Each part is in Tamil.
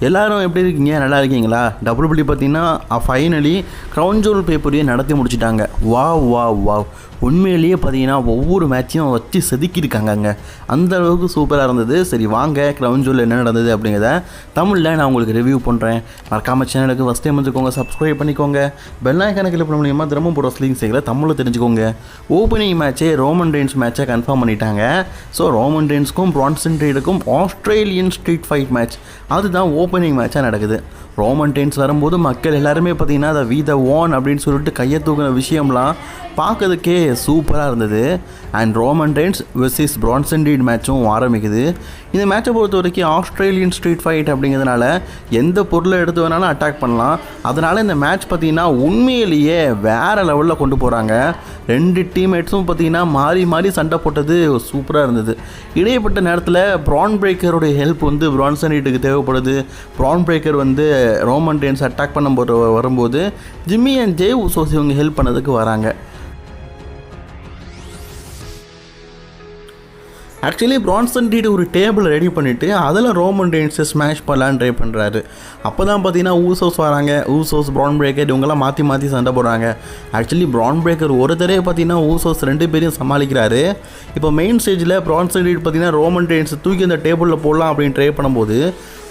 எல்லாரும் எப்படி இருக்கீங்க? நல்லா இருக்கீங்களா? டபிள்யூபிள்யூ பார்த்தீங்கன்னா ஃபைனலி க்ரௌன் ஜோல் பேப்பரையும் நடத்தி முடிச்சிட்டாங்க. வா வா வா உண்மையிலேயே பார்த்தீங்கன்னா ஒவ்வொரு மேட்சையும் வச்சு செதுக்கியிருக்காங்கங்க. அந்த அளவுக்கு சூப்பராக இருந்தது. சரி வாங்க க்ரௌன் ஜோல் என்ன நடந்தது அப்படிங்கிறத தமிழில் நான் உங்களுக்கு ரிவ்யூ பண்ணுறேன் மறக்காமல் சேனலுக்கு ஃபஸ்ட் டைம் வந்துக்கோங்க சப்ஸ்கிரைப் பண்ணிக்கோங்க. பெல்லாய் கணக்கில் பண்ண மூலியமாக திரும்ப போகிற ஸ்லிங் செய்கிற தமிழில் தெரிஞ்சுக்கோங்க. ஓப்பனிங் மேட்ச்சே ரோமன் ரெயின்ஸ் மேட்சை கன்ஃபார்ம் பண்ணிட்டாங்க. ஸோ ரோமன் ரெயின்ஸ்க்கும் பிரான்சன் ட்ரீடுக்கும் ஆஸ்திரேலியன் ஸ்ட்ரீட் ஃபைட் மேட்ச் அதுதான் ஓப்பனிங் மேட்சாக நடக்குது. ரோமன் டென்ஸ் வரும்போது மக்கள் எல்லாருமே பார்த்தீங்கன்னா அதை வி த ஓன் அப்படின்னு சொல்லிட்டு கையை தூக்குன விஷயம்லாம் பார்க்கறதுக்கே சூப்பராக இருந்தது. அண்ட் ரோமன் டென்ஸ் வெர்சஸ் பிரான்சன் டீட் மேட்சும் ஆரம்பிக்குது. இந்த மேட்சை பொறுத்த வரைக்கும் ஆஸ்திரேலியன் ஸ்ட்ரீட் ஃபைட் அப்படிங்கிறதுனால எந்த பொருளை எடுத்து வேணாலும் அட்டாக் பண்ணலாம். அதனால் இந்த மேட்ச் பார்த்தீங்கன்னா உண்மையிலேயே வேறு லெவலில் கொண்டு போகிறாங்க ரெண்டு டீம்மேட்ஸும் பார்த்தீங்கன்னா மாறி மாறி சண்டை போட்டது சூப்பராக இருந்தது. இடைப்பட்ட நேரத்தில் ப்ரான் பிரேக்கருடைய ஹெல்ப் வந்து பிரான்சன் ஹீட்டுக்கு தேவைப்படுது. ப்ரான் பிரேக்கர் வந்து ரோமன் டென்ஸ் அட்டாக் பண்ண போது வரும்போது ஜிம்மி அண்ட் ஜே உசோஸ் இவங்க ஹெல்ப் பண்ணதுக்கு வராங்க. ஆக்சுவலி பிரான்சன் டீடு ஒரு டேபிள் ரெடி பண்ணிவிட்டு அதில் ரோமன் டெயின்ஸை ஸ்மாஷ் பண்ணலான்னு ட்ரை பண்ணுறாரு அப்போ தான் பார்த்தீங்கன்னா ஊசோஸ் வராங்க. ஊசோஸ் ப்ரான் பிரேக்கர் இவங்கெல்லாம் மாற்றி மாற்றி சண்டை போடுறாங்க. ஆக்சுவலி ப்ரான் பிரேக்கர் ஒரு தடவை பார்த்தீங்கன்னா ஊசோஸ் ரெண்டு பேரையும் சமாளிக்கிறாரு. இப்போ மெயின் ஸ்டேஜில் பிரான்சன் டீட் பார்த்தீங்கன்னா ரோமன் டெயின்ஸை தூக்கி அந்த டேபிளில் போடலாம் அப்படின்னு ட்ரை பண்ணும்போது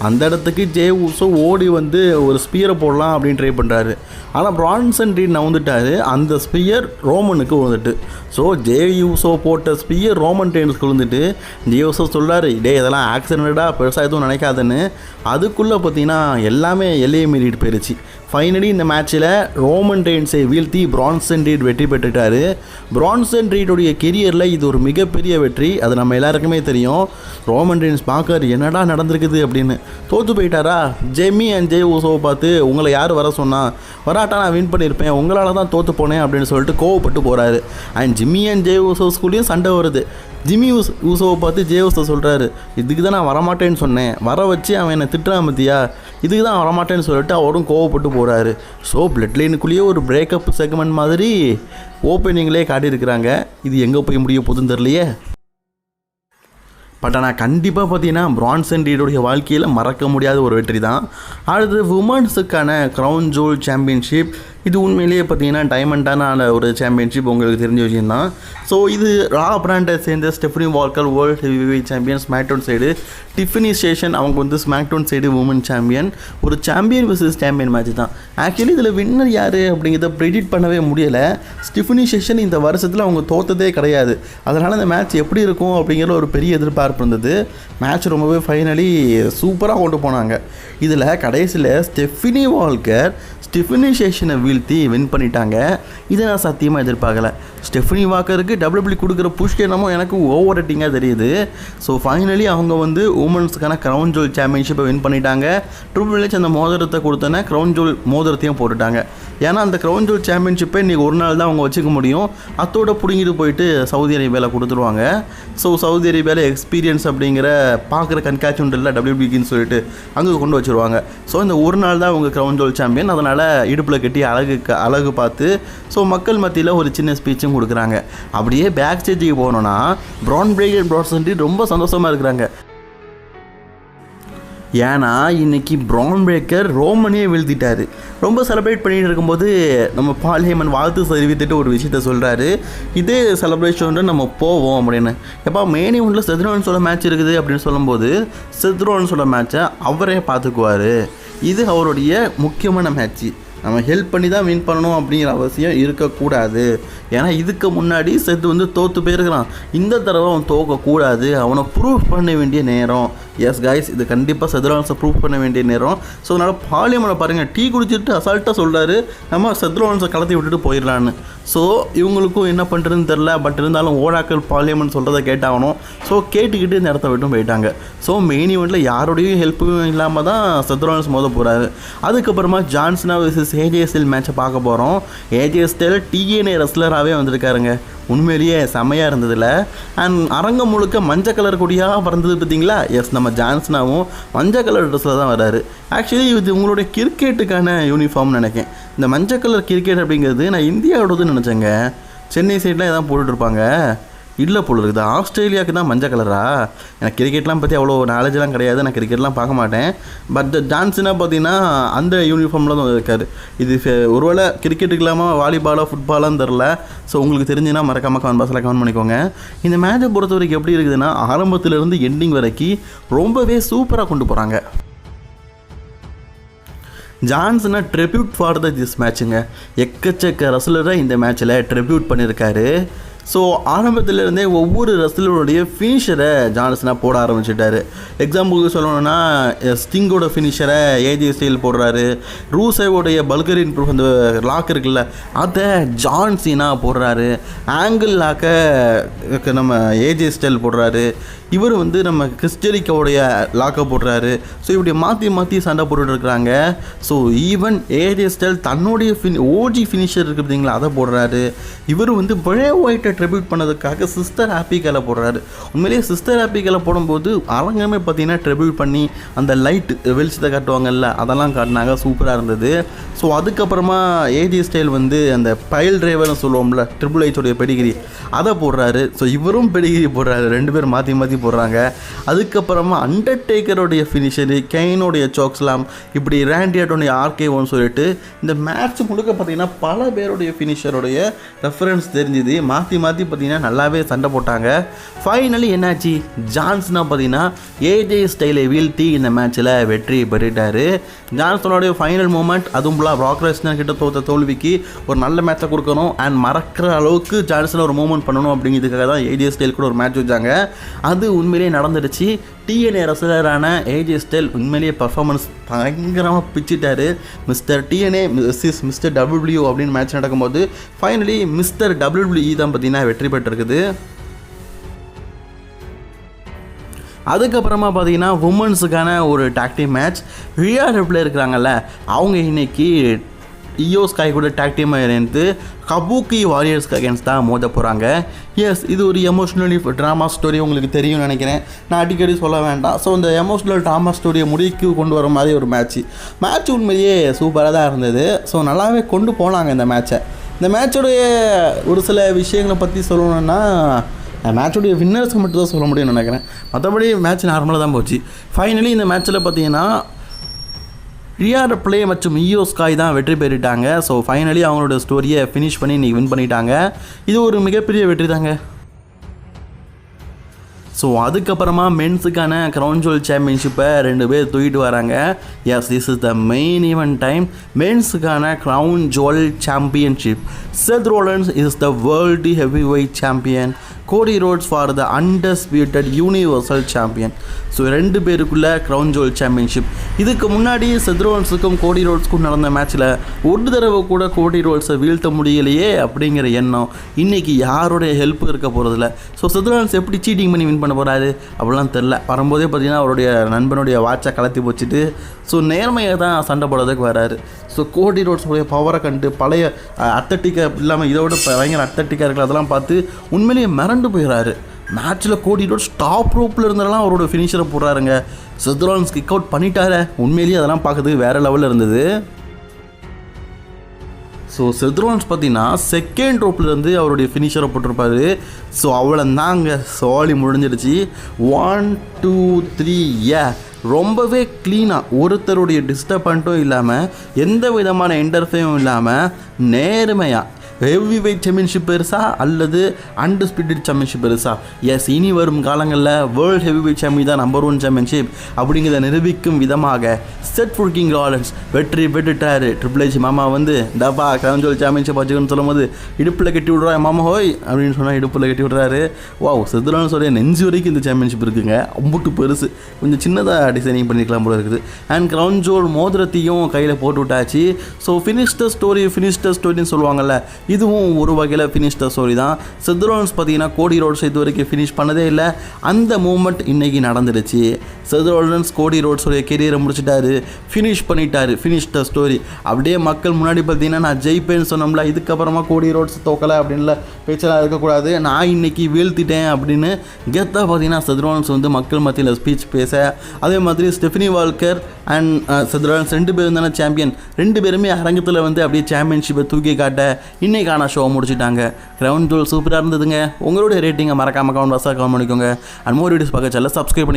அந்த இடத்துக்கு ஜே ஊசோ ஓடி வந்து ஒரு ஸ்பியரை போடலாம் அப்படின்னு ட்ரை பண்ணுறாரு ஆனால் பிரான்சன் டீட் நவுந்துட்டாரு அந்த ஸ்பியர் ரோமனுக்கு விழுந்துட்டு. ஸோ ஜே யூசோ போட்ட ஸ்பியர் ரோமன் டெயின்ஸ்க்கு விழுந்துட்டு ஜே சொல்கிறாரு டே இதெல்லாம் ஆக்சிடென்டாக பெருசாக எதுவும் நினைக்காதுன்னு. அதுக்குள்ளே பார்த்தீங்கன்னா எல்லாமே எல்லையை மீறிட்டு போயிருச்சு. ஃபைனலி இந்த மேட்ச்சில் ரோமன் ரெயின்ஸை வீழ்த்தி பிரான்சன் ரீட் வெற்றி பெற்றுட்டாரு. பிரான்சன் ரீடுடைய கெரியரில் இது ஒரு மிகப்பெரிய வெற்றி. அது நம்ம எல்லாருக்குமே தெரியும். ரோமன் ரெயின்ஸ் பார்க்கறாரு என்னடா நடந்திருக்குது? அப்படின்னு. தோற்று போயிட்டாரா? ஜெமி அண்ட் ஜெய் ஊசோவை பார்த்து உங்களை யார் வர சொன்னால் வராட்டா நான் வின் பண்ணியிருப்பேன் உங்களால் தான் தோற்று போனேன் அப்படின்னு சொல்லிட்டு கோவப்பட்டு போகிறாரு அண்ட் ஜிம்மி அண்ட் ஜெய் ஊசோஸ்குள்ளேயும் சண்டை வருது. ஜிம்மி ஊஸ் ஊசோவை பார்த்து ஜே ஊசோ சொல்கிறாரு இதுக்கு தான் நான் வரமாட்டேன்னு சொன்னேன். வர வச்சு அவன் என்னை திட்டுறான் பத்தியா? இதுக்கு தான் வரமாட்டேன்னு சொல்லிட்டு அவரும் கோவப்பட்டு போகிறாரு ஸோ பிளட் லைனுக்குள்ளேயே ஒரு பிரேக்கப் செக்மெண்ட் மாதிரி ஓப்பனிங்லேயே காட்டியிருக்கிறாங்க. இது எங்கே போய் முடிய போதுன்னு தெரியலையே. பட் ஆனால் கண்டிப்பாக பார்த்தீங்கன்னா பிரான்சன் ரீடுடைய வாழ்க்கையில் மறக்க முடியாத ஒரு வெற்றி தான் அடுத்தது உமன்ஸுக்கான க்ரௌன் ஜோல் சாம்பியன்ஷிப் இது உண்மையிலேயே பார்த்தீங்கன்னா டைமண்டான ஒரு சாம்பியன்ஷிப் உங்களுக்கு தெரிஞ்ச விஷயம் தான் ஸோ இது ரா பிராண்டை சேர்ந்த Stephanie Vaquer world heavy champion SmackDown side Tiffany Stratton அவங்க வந்து ஸ்மாக்டவுன் சைடு உமன் சாம்பியன் ஒரு சாம்பியன் வர்சஸ் சாம்பியன் மேட்ச் தான். ஆக்சுவலி இதில் வின்னர் யார் அப்படிங்கிறத ப்ரெடிட் பண்ணவே முடியலை. ஸ்டிஃபினி ஸ்டேஷன் இந்த வருஷத்தில் அவங்க தோத்ததே கிடையாது. அதனால் இந்த மேட்ச் எப்படி இருக்கும் அப்படிங்கிற ஒரு பெரிய எதிர்பார்ப்பு இருந்தது. மேட்ச் ரொம்பவே ஃபைனலி சூப்பராக கொண்டு போனாங்க. இதில் கடைசியில் ஸ்டெஃபினி வால்கர் ஸ்டெஃபினி வீழ்த்தி வின் பண்ணிட்டாங்க. இதை நான் சத்தியமாக எதிர்பார்க்கல. ஸ்டெஃபினி வாக்கருக்கு டபிள்யூபிள்யூ கொடுக்குற புஷ் என்னமோ எனக்கு ஓவர் ரேட்டிங்காக தெரியுது. ஸோ ஃபைனலி அவங்க வந்து உமன்ஸுக்கான க்ரௌன் ஜோல் சாம்பியன்ஷிப்பை வின் பண்ணிட்டாங்க. ட்ரிபிள் ஹெச் அந்த மோதிரத்தை கொடுத்தோன்னே க்ரௌன் ஜோல் மோதிரத்தையும் போட்டுட்டாங்க. ஏன்னா அந்த க்ரௌன் ஜோல் சாம்பியன்ஷிப்பை இன்றைக்கி ஒரு நாள் தான் அவங்க வச்சுக்க முடியும். அத்தோட பிடுங்கிட்டு போயிட்டு சவுதி அரேபியாவில் கொடுத்துருவாங்க. ஸோ சவுதி அரேபியாவில் எக்ஸ்பீரியன்ஸ் அப்படிங்கிற பார்க்குற கண்காட்சி உண்டு இல்லை டபிள்யூபிக்குன்னு சொல்லிட்டு அங்கே கொண்டு வச்சுருவாங்க. ஸோ இந்த ஒரு நாள் தான் அவங்க க்ரௌன் ஜோல் சாம்பியன் அதனால் இடுப்பில் கட்டி அழகு அழகு பார்த்து ஸோ மக்கள் மத்தியில் ஒரு சின்ன ஸ்பீச்சும் கொடுக்குறாங்க. அப்படியே பேக் ஸ்டேஜுக்கு போனோன்னா ப்ரான் பிரேக்கர் ப்ராட்ஸன்ட்டு ரொம்ப சந்தோஷமாக இருக்கிறாங்க. ஏன்னா இன்னைக்கு ப்ரௌன் பிரேக்கர் ரோமனே வீழ்த்திட்டார். ரொம்ப செலிப்ரேட் பண்ணிகிட்டு இருக்கும்போது நம்ம பாலியம்மன் வாழ்த்து தெரிவித்துட்டு ஒரு விஷயத்த சொல்கிறாரு இதே செலிப்ரேஷன் நம்ம போவோம் அப்படின்னு. எப்போ மெயின் இவனில் சொல்ல மேட்ச் இருக்குது அப்படின்னு சொல்லும்போது செத்ரோன்ஸோட மேட்ச்சை அவரே பார்த்துக்குவார். இது அவருடைய முக்கியமான மேட்ச்சு நம்ம ஹெல்ப் பண்ணி தான் வின் பண்ணணும் அப்படிங்கிற அவசியம் இருக்கக்கூடாது. ஏன்னா இதுக்கு முன்னாடி செத்து வந்து தோற்று போயிருக்கிறான். இந்த தடவை அவன் தோக்கக்கூடாது. அவனை ப்ரூவ் பண்ண வேண்டிய நேரம். எஸ் கைஸ் இது கண்டிப்பாக செத்ரோன்ஸை ப்ரூவ் பண்ண வேண்டிய நேரம். ஸோ அதனால் பாலியமனை பாருங்கள் டீ குடிச்சிட்டு அசால்ட்டாக சொல்கிறாரு நம்ம செத்ரோன்ஸை கலத்தி விட்டுட்டு போயிடலான்னு ஸோ இவங்களுக்கும் என்ன பண்ணுறதுன்னு தெரில பட் இருந்தாலும் ஓடாக்கள் பாலியமன் சொல்கிறத கேட்டாகணும். ஸோ கேட்டுக்கிட்டு இந்த இடத்த விட்டும் போயிட்டாங்க. ஸோ மெயின் ஈவெண்ட்டில் யாரோடையும் ஹெல்ப்பும் இல்லாமல் தான் செத்ரோன்ஸ் மோத போகிறாரு அதுக்கப்புறமா ஜான்சனா வர்சஸ் ஏஜிஎஸ்எல் மேட்சை பார்க்க போகிறோம் ஏஜிஎஸ்எல் டிஎன்ஏ ரெஸ்லராகவே வந்திருக்காருங்க. உண்மையிலேயே செமையாக இருந்ததில்ல அண்ட் அரங்கம் முழுக்க மஞ்சள் கலர் கொடியாக பறந்தது பார்த்தீங்களா? எஸ் நம்ம ஜான்சனாவும் மஞ்சள் கலர் ட்ரெஸ்ஸில் தான் வராரு. ஆக்சுவலி இது உங்களுடைய கிரிக்கெட்டுக்கான யூனிஃபார்ம் நினைக்கேன் இந்த மஞ்சள் கலர் கிரிக்கெட் அப்படிங்கிறது நான் இந்தியாவோடதுன்னு நினச்சேங்க. சென்னை சைட்லாம் எதாவது போட்டுட்ருப்பாங்க இல்லை போல இருக்குது. ஆஸ்திரேலியாவுக்கு தான் மஞ்சள் கலரா? எனக்கு கிரிக்கெட்லாம் பற்றி அவ்வளோ நாலேஜ்லாம் கிடையாது. நான் கிரிக்கெட்லாம் பார்க்க மாட்டேன். பட் ஜான்சனாக பார்த்தீங்கன்னா அந்த யூனிஃபார்மில் தான் இருக்கார். இது ஒருவேளை கிரிக்கெட்டுக்கு இல்லாமல் வாலிபாலோ ஃபுட்பாலான்னு தெரில ஸோ உங்களுக்கு தெரிஞ்சுன்னா மறக்காம கமெண்ட் பாக்ஸில் கமெண்ட் பண்ணிக்கோங்க. இந்த மேட்சை பொறுத்த வரைக்கும் எப்படி இருக்குதுன்னா ஆரம்பத்துலேருந்து எண்டிங் வரைக்கும் ரொம்பவே சூப்பராக கொண்டு போகிறாங்க ஜான்சனை ட்ரிபியூட் ஃபார் த திஸ் மேட்சுங்க எக்கச்சக்க ரசலரை இந்த மேட்ச்சில் ட்ரிபியூட் பண்ணியிருக்காரு ஸோ ஆரம்பத்திலேருந்தே ஒவ்வொரு ரசலருடைய ஃபினிஷரை ஜான்சனாக போட ஆரம்பிச்சிட்டாரு. எக்ஸாம்பிளுக்கு சொல்லணும்னா ஸ்டிங்கோட ஃபினிஷரை ஏஜி ஸ்டைல் போடுறாரு. ரூசேவோடைய பல்கரின் ப்ரூஃப் அந்த லாக் இருக்குல்ல அதை ஜான்சினா போடுறாரு. ஆங்கிள் லாக்கை நம்ம ஏஜி ஸ்டைல் போடுறாரு. இவர் வந்து நம்ம கிறிஸ்டரிக்காவுடைய லாக்கை போடுறாரு. ஸோ இப்படி மாற்றி மாற்றி சண்டை போட்டுட்டு இருக்கிறாங்க. ஸோ ஈவன் ஏஜி ஸ்டைல் தன்னுடைய ஃபின் ஓஜி ஃபினிஷர் இருக்குது பார்த்தீங்களா அதை போடுறாரு. இவர் வந்து பழைய ஒயிட்டை ட்ரிபியூட் பண்ணதுக்காக சிஸ்டர் ஹாப்பிக்கால போடுறாரு. உண்மையிலேயே சிஸ்டர் ஹாப்பிக்கால போடும்போது அரங்கமே பார்த்தீங்கன்னா ட்ரிபியூட் பண்ணி அந்த லைட் வெளிச்சத்தை காட்டுவாங்கல்ல அதெல்லாம் காட்டினாங்க. சூப்பராக இருந்தது. ஸோ அதுக்கப்புறமா ஏஜி ஸ்டைல் வந்து அந்த பைல் டிரைவர்னு சொல்லுவோம்ல ட்ரிபிள் ஐச்சோடைய பெடிகிரி அதை போடுறாரு. ஸோ இவரும் பெடிகிரி போடுறாரு. ரெண்டு பேரும் மாற்றி மாற்றி போடுறாங்க. அதுக்கப்புறமா அண்டர்டேக்கருடைய ஃபினிஷரு கெயினோடைய சாக்ஸ்லாம் இப்படி ரேண்டியாட்டோடைய ஆர்கேவோன்னு சொல்லிட்டு இந்த மேட்ச் முழுக்க பார்த்தீங்கன்னா பல பேருடைய ஃபினிஷருடைய ரெஃபரன்ஸ் தெரிஞ்சுது. மாற்றி மாற்றி பார்த்தீங்கன்னா நல்லாவே சண்டை போட்டாங்க. ஃபைனலி என்னாச்சு? ஜான்ஸ்னா பார்த்தீங்கன்னா ஏஜே ஸ்டைலை வீழ்த்தி இந்த மேட்ச்சில் வெற்றி பெற்றுட்டாரு. ஜான்சனோடைய ஃபைனல் மூமெண்ட் அதுவும் ஃபுல்லாக ராக்ரஸ்னர் கிட்ட தோத்த தோல்விக்கு ஒரு நல்ல மேட்சை கொடுக்கணும். அண்ட் மறக்கிற அளவுக்கு ஜான்சன் ஒரு மூமெண்ட் பண்ணணும் அப்படிங்கிறதுக்காக தான் ஏஜே ஸ்டைல் கூட ஒரு மேட்ச் வச்சாங்க. அது உண்மையிலேயே நடந்துடுச்சு. டிஎன்ஏ ரசிகரான ஏஜே ஸ்டைல் உண்மையிலேயே பர்ஃபார்மன்ஸ் பயங்கரமாக பிச்சிட்டாரு. Mister DNA Miz is mister W அப்படின்னு மேட்ச் நடக்கும்போது ஃபைனலி மிஸ்டர் டபிள்யூ தான் பார்த்தீங்கன்னா வெற்றி பெற்றிருக்குது. அதுக்கப்புறமா பார்த்தீங்கன்னா உமன்ஸுக்கான ஒரு டாக்டிவ் மேட்ச் ரியா ரெப்பில் இருக்கிறாங்கல்ல அவங்க இன்னைக்கு இயோ ஸ்கை கூட டேக் டீமாக இணைந்து கபூக்கி வாரியர்ஸ்க்கு அகேன்ஸ்ட் தான் மோத போகிறாங்க எஸ் இது ஒரு எமோஷ்னலி ட்ராமா ஸ்டோரி உங்களுக்கு தெரியும்னு நினைக்கிறேன். நான் அடிக்கடி சொல்ல வேண்டாம். ஸோ இந்த எமோஷ்னல் ட்ராமா ஸ்டோரியை முடிக்கு கொண்டு வர மாதிரி ஒரு மேட்ச் மேட்ச் உண்மையே சூப்பராக தான் இருந்தது. ஸோ நல்லாவே கொண்டு போனாங்க இந்த மேட்சை இந்த மேட்சோடைய ஒரு சில விஷயங்களை பற்றி சொல்லணும்னா மேட்சுடைய வின்னர்ஸ்க்கு மட்டும் தான் சொல்ல முடியும்னு நினைக்கிறேன். மற்றபடி மேட்ச் நார்மலாக தான் போச்சு. ஃபைனலி இந்த மேட்ச்சில் பார்த்தீங்கன்னா ரியார் பிளே மற்றும் இயோ ஸ்காய் தான் வெற்றி பெற்றுட்டாங்க. ஸோ ஃபைனலி அவங்களோட ஸ்டோரியை ஃபினிஷ் பண்ணி இன்றைக்கி வின் பண்ணிட்டாங்க. இது ஒரு மிகப்பெரிய வெற்றி தாங்க. ஸோ அதுக்கப்புறமா மென்ஸுக்கான க்ரௌன் ஜுவல் சாம்பியன்ஷிப்பை ரெண்டு பேர் தூக்கிட்டு வராங்க. Yes this is the main event time மென்ஸுக்கான crown jewel championship Seth Rollins is the world heavy weight champion Cody Rhodes for the undisputed universal champion so ரெண்டு பேருக்குள்ள க்ரௌன் ஜோல் சாம்பியன்ஷிப் இதுக்கு முன்னாடி செத்ரோன்ஸுக்கும் கோடி ரோட்ஸுக்கும் நடந்த மேட்ச்சில் ஒரு தடவை கூட கோடி ரோட்ஸை வீழ்த்த முடியலையே அப்படிங்கிற எண்ணம் இன்றைக்கி யாருடைய ஹெல்ப் இருக்க போகிறதில்ல ஸோ செத்ரோன்ஸ் எப்படி சீட்டிங் பண்ணி வின் பண்ண போகிறாரு அப்படிலாம் தெரில வரும்போதே பார்த்தீங்கன்னா அவருடைய நண்பனுடைய வாட்சை கலத்தி வச்சுட்டு ஸோ நேர்மையை தான் சண்டை போடுறதுக்கு வராரு. ஸோ கோடி ரோட்ஸோடைய பவரை கண்டு பழைய அத்தட்டிக்காக இல்லாமல் இதை விட பயங்கர அத்தட்டிக்காக இருக்கிற அதெல்லாம் பார்த்து உண்மையிலேயே மிரண்டு போயிடுறாரு மேட்ச்சில் கோடி ரோட்ஸ் டாப் ரோப்பில் இருந்தெல்லாம் அவரோட ஃபினிஷரை போடுறாருங்க. செத்ரோன்ஸ் கிக் அவுட் பண்ணிட்டாரு. உண்மையிலேயே அதெல்லாம் பார்க்கறதுக்கு வேறு லெவலில் இருந்தது. ஸோ செத்ரோன்ஸ் பார்த்தீங்கன்னா செகண்ட் ரோப்லேருந்து அவருடைய ஃபினிஷரை போட்டிருப்பாரு. ஸோ அவ்வளோ தாங்க சாலி முடிஞ்சிடுச்சு. ஒன் டூ த்ரீ ஏ ரொம்பவே க்ளீனாக ஒருத்தருடைய டிஸ்டர்பண்ட்டும் இல்லாமல் எந்த விதமான இன்டர்ஃபையும் இல்லாமல் நேர்மையாக ஹெவி வெயிட் சாம்பியன்ஷிப் பெருசா அல்லது அண்டர்ஸ்பிரிட்டட் சாம்பியன்ஷிப் பெருசா? எஸ் இனி வரும் காலங்களில் வேர்ல்டு ஹெவி வெயிட் சாம்பியன் தான் நம்பர் ஒன் சாம்பியன்ஷிப் அப்படிங்கிறத நிரூபிக்கும் விதமாக செட் ஃபுல் கிங் ராலன்ஸ் வெற்றி பெற்றுட்டாரு. ட்ரிபிள் ஹெச் மாமா வந்து டப்பா கரஞ்சோல் சாம்பியன்ஷிப் வச்சுக்கணும்னு சொல்லும்போது இடுப்பில் கட்டி விட்றா மாமா ஹோய்? அப்படின்னு சொன்னால் இடுப்பில் கட்டி விட்றாரு. வாவ் சொல்லி நெஞ்சு வரைக்கும் இந்த சாம்பியன்ஷிப் இருக்குங்க. அம்புட்டு பெருசு. கொஞ்சம் சின்னதாக டிசைனிங் பண்ணிக்கலாம் போல இருக்குது. அண்ட் கிரவுன் ஜோல் மோதிரத்தையும் கையில் போட்டு விட்டாச்சு. So finish the story finish the ஸ்டோரின்னு சொல்லுவாங்கல்ல இதுவும் ஒரு வகையில் ஃபினிஷ் த ஸ்டோரி தான். சித்ரோன்ஸ் பார்த்தீங்கன்னா கோடி ரோட்ஸ் இது வரைக்கும் ஃபினிஷ் பண்ணதே இல்லை. அந்த மூமெண்ட் இன்றைக்கி நடந்துடுச்சு. செதரோலன்ஸ் கோடி ரோட்ஸோடைய கெரியரை முடிச்சிட்டாரு. ஃபினிஷ் பண்ணிட்டாரு. ஃபினிஷ் த ஸ்டோரி அப்படியே மக்கள் முன்னாடி பார்த்தீங்கன்னா நான் ஜெயிப்பேன்னு சொன்னோம்ல இதுக்கப்புறமா கோடி ரோட்ஸ் தோக்கலை அப்படின்ல பேச்செல்லாம் இருக்கக்கூடாது. நான் இன்னைக்கு வீழ்த்திட்டேன் அப்படின்னு கெத்தாக பார்த்தீங்கன்னா செதரோலன்ஸ் வந்து மக்கள் மத்தியில் ஸ்பீச் பேச அதே மாதிரி ஸ்டெஃபினி வால்கர் அண்ட் செதரோலன்ஸ் ரெண்டு பேரும் தானே சாம்பியன் ரெண்டு பேருமே அரங்கத்தில் வந்து அப்படியே சாம்பியன்ஷிப்பை தூக்கி காட்ட இன்னைக்கான ஷோ முடிச்சிட்டாங்க. கிரவுண்ட் ஜோல் சூப்பராக இருந்ததுங்க. உங்களுடைய ரேட்டிங்கை மறக்காம கவுண்ட் வாசாக கவுண்ட் பண்ணிக்கோங்க. அண்ட் மோர் வீடியோஸ் பார்க்க சேனல் சப்ஸ்கிரைப் பண்ணி